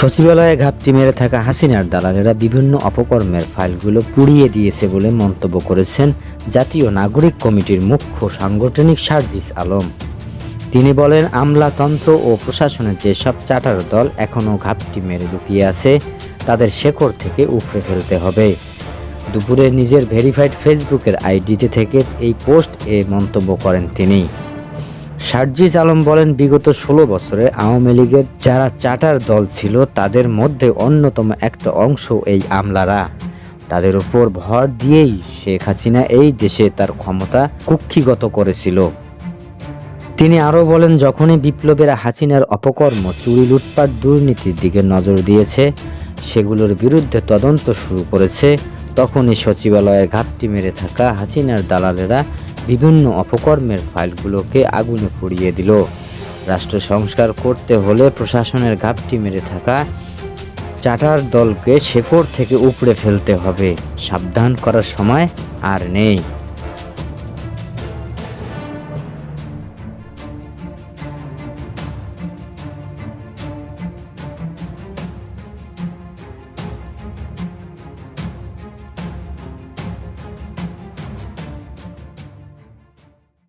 সচিবালয়ে ঘাপটি মেরে থাকা হাসিনার দালালেরা বিভিন্ন অপকর্মের ফাইলগুলো পুড়িয়ে দিয়েছে বলে মন্তব্য করেছেন জাতীয় নাগরিক কমিটির মুখ্য সাংগঠনিক সার্জিস আলম। তিনি বলেন, আমলাতন্ত্র ও প্রশাসনের যেসব চাটার দল এখনও ঘাপটি মেরে লুকিয়ে আছে, তাদের শেকড় থেকে উপড়ে ফেলতে হবে। দুপুরে নিজের ভেরিফাইড ফেসবুকের আইডিতে থেকে এই পোস্ট এ মন্তব্য করেন তিনি। সার্জিস আলম বলেন, বিগত ষোলো বছরে আওয়ামী লীগের যারা চাটার দল ছিল, তাদের মধ্যে অন্যতম একটা অংশ এই আমলারা। তাদের উপর ভর দিয়েই শেখ হাসিনা এই দেশে তার ক্ষমতা কুক্ষিগত করেছিল। তিনি আরও বলেন, যখনই বিপ্লবেরা হাসিনার অপকর্ম, চুরি, লুটপাট, দুর্নীতির দিকে নজর দিয়েছে, সেগুলোর বিরুদ্ধে তদন্ত শুরু করেছে, তখনই সচিবালয়ের ঘাটতি মেরে থাকা হাসিনার দালালেরা বিভিন্ন অপকর্মের ফাইলগুলোকে আগুনে পুড়িয়ে দিল। রাষ্ট্র সংস্কার করতে হলে প্রশাসনের ঘাপটি মেরে থাকা চাটার দলকে শেকড় থেকে উপড়ে ফেলতে হবে। সাবধান করার সময় আর নেই।